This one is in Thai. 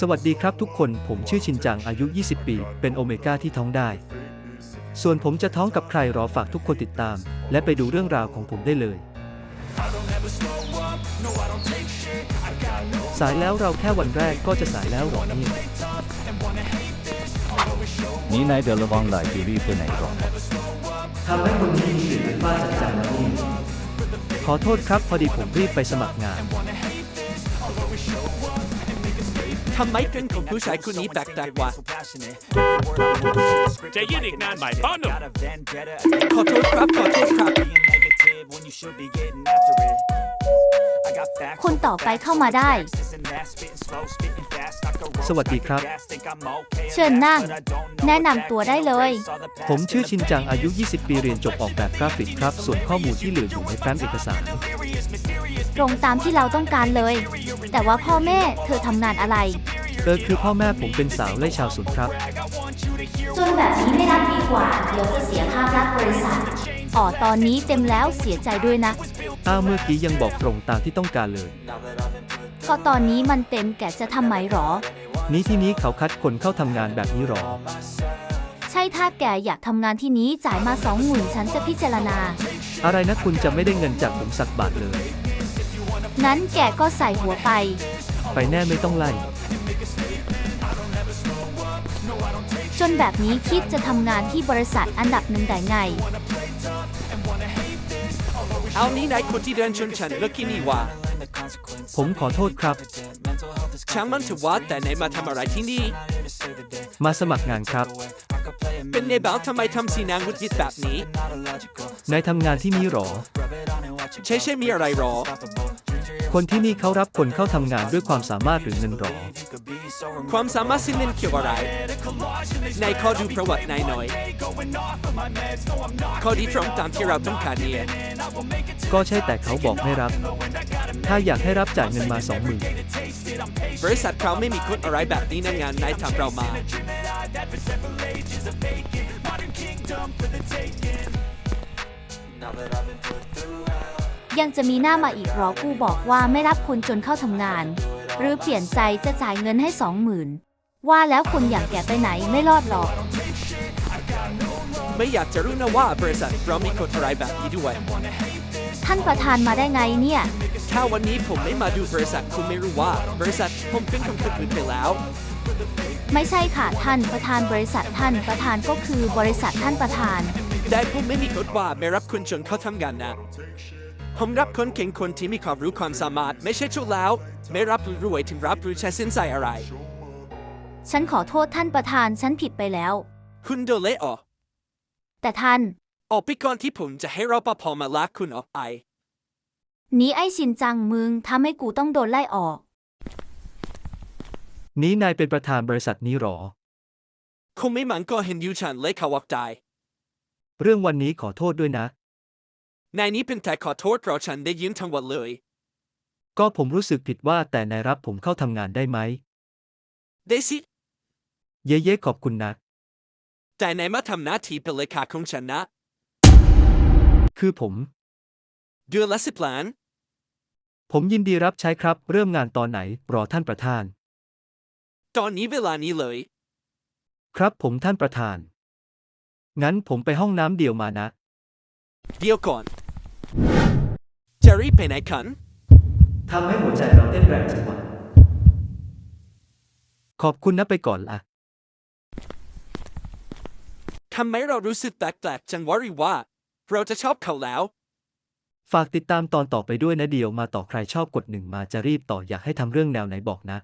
สวัสดีครับทุกคน ผมชื่อชินจังอายุ 20 ปี เป็นโอเมก้าที่ท้องได้ ส่วนผมจะท้องกับใครรอฝากทุกคนติดตาม และไปดูเรื่องราวของผมได้เลย สายแล้วเราแค่วันแรกก็จะสายแล้วเหรอเนี่ย 你乃得了往来就รีบไปไหนหรอ ทำให้คนที่มีสิทธิ์เป็นฝ้าจัดจังนะนี่ขอโทษครับพอดีผมรีบไปสมัครงาน ทำไมถึงของผู้ชายคนนี้แปลกๆวะจะยืนอีกนานไหมพ่อหนุ่มขอโทษครับขอโทษครับ คนต่อไปเข้ามาได้ สวัสดีครับ เชิญนั่ง แนะนำตัวได้เลย ผมชื่อชินจังอายุ 20 ปีเรียนจบออกแบบกราฟิกครับ ส่วนข้อมูลที่เหลืออยู่ในแฟ้มเอกสาร ตรงตามที่เราต้องการเลย แต่ว่าพ่อแม่เธอทำงานอะไร เออคือพ่อแม่ผมเป็นสาวไล่ชาวสวนครับ จนแบบนี้ไม่รับดีกว่า เดี๋ยวจะเสียภาพลักษณ์บริษัทอ๋อตอนนี้เต็มแล้วเสียใจด้วยนะ อ้าวเมื่อกี้ยังบอกตรงตามที่ต้องการเลย ก็ตอนนี้มันเต็มแกจะทำไมหรอ นี้ที่นี้เขาคัดคนเข้าทำงานแบบนี้หรอ ใช่ถ้าแกอยากทำงานที่นี้จ่ายมาสองหมื่นฉันจะพิจารณา อะไรนะคุณจะไม่ได้เงินจากผมสักบาทเลย นั้นแกก็ใส่หัวไป ไปแน่ไม่ต้องไล่ จนแบบนี้คิดจะทำงานที่บริษัทอันดับหนึ่งได้ไง เอานี้นายคนที่เดินชนฉันเมื่อกี้นี่วะผมขอโทษครับ ช่างมันเถอะว่าแต่ไหนมาทำอะไรที่นี่ มาสมัครงานครับ เป็นในบ้าทำไมทำสีนางวุฒิแบบนี้ นายทำงานที่นี่หรอ ใช่ใช่มีอะไรหรอ คนที่นี่เขารับคนเข้าทำงานด้วยความสามารถหรือเงินหรอ ความสามารถสิ่งนั้นเกี่ยวอะไรนายขอดูประวัตินายหน่อยข้อดีตรงตามที่เราต้องการเนี่ยก็ใช่แต่เขาบอกให้รับ ถ้าอยากให้รับจ่ายเงินมาสองหมื่นบริษัทเราไม่มีกฎอะไรแบบนี้นะงานนายทำเรามา ยังจะมีหน้ามาอีกหรอกูบอกว่าไม่รับคุณจนเข้าทำงาน หรือเปลี่ยนใจจะจ่ายเงินให้สองหมื่นว่าแล้วคุณอยากแกไปไหนไม่รอดหรอกไม่อยากจะรู้นะว่าบริษัทเรามีกฎอะไรแบบนี้ด้วย ท่านประธานมาได้ไงเนี่ย ถ้าวันนี้ผมไม่มาดูบริษัทคุณไม่รู้ว่า บริษัทผมเป็นคำพูดไปแล้ว ไม่ใช่ค่ะท่านประธานบริษัทท่านประธานก็คือบริษัทท่านประธาน แต่ผมไม่มีกฎว่าไม่รับคนจนเขาทำงานนะ ผมรับคนเก่งคนที่มีความรู้ความสามารถ ไม่ใช่ชุดแล้ว ไม่รับรู้รวยถึงรับรู้ใช้สินใจอะไร ฉันขอโทษท่านประธานฉันผิดไปแล้ว คุณโดนเละออกแต่ท่าน ออกไปก่อนที่ผมจะให้รปภมาลากคุณออกไปหนีไอ้ชินจังมึงทำให้กูต้องโดนไล่ออก นี้นายเป็นประธานบริษัทนี้หรอ คงไม่มันก็เห็นยูชันเละเขาออกได้เรื่องวันนี้ขอโทษด้วยนะ นายนี้เป็นแต่ขอโทษเพราะฉันได้ยืมทั้งวันเลย ก็ผมรู้สึกผิดว่าแต่นายรับผมเข้าทำงานได้ไหม ได้สิ เย่ๆขอบคุณนะ แต่นายมาทำหน้าที่เป็นเลขาของฉันนะคือผม เดือนละสิบล้าน ผมยินดีรับใช้ครับ เริ่มงานตอนไหน รอท่านประธาน ตอนนี้เวลานี้เลย ครับผมท่านประธาน งั้นผมไปห้องน้ำเดียวมานะ เดี๋ยวก่อน จะรีบไปไหนกันทำให้หัวใจเราเต้นแรงจังหวะขอบคุณนะไปก่อนละทำไมเรารู้สึกแปลกๆจังวะหรือว่า เราจะชอบเขาแล้ว ฝากติดตามตอนต่อไปด้วยนะเดียวมาต่อใครชอบกดหนึ่งมาจะรีบต่ออยากให้ทำเรื่องแนวไหนบอกนะ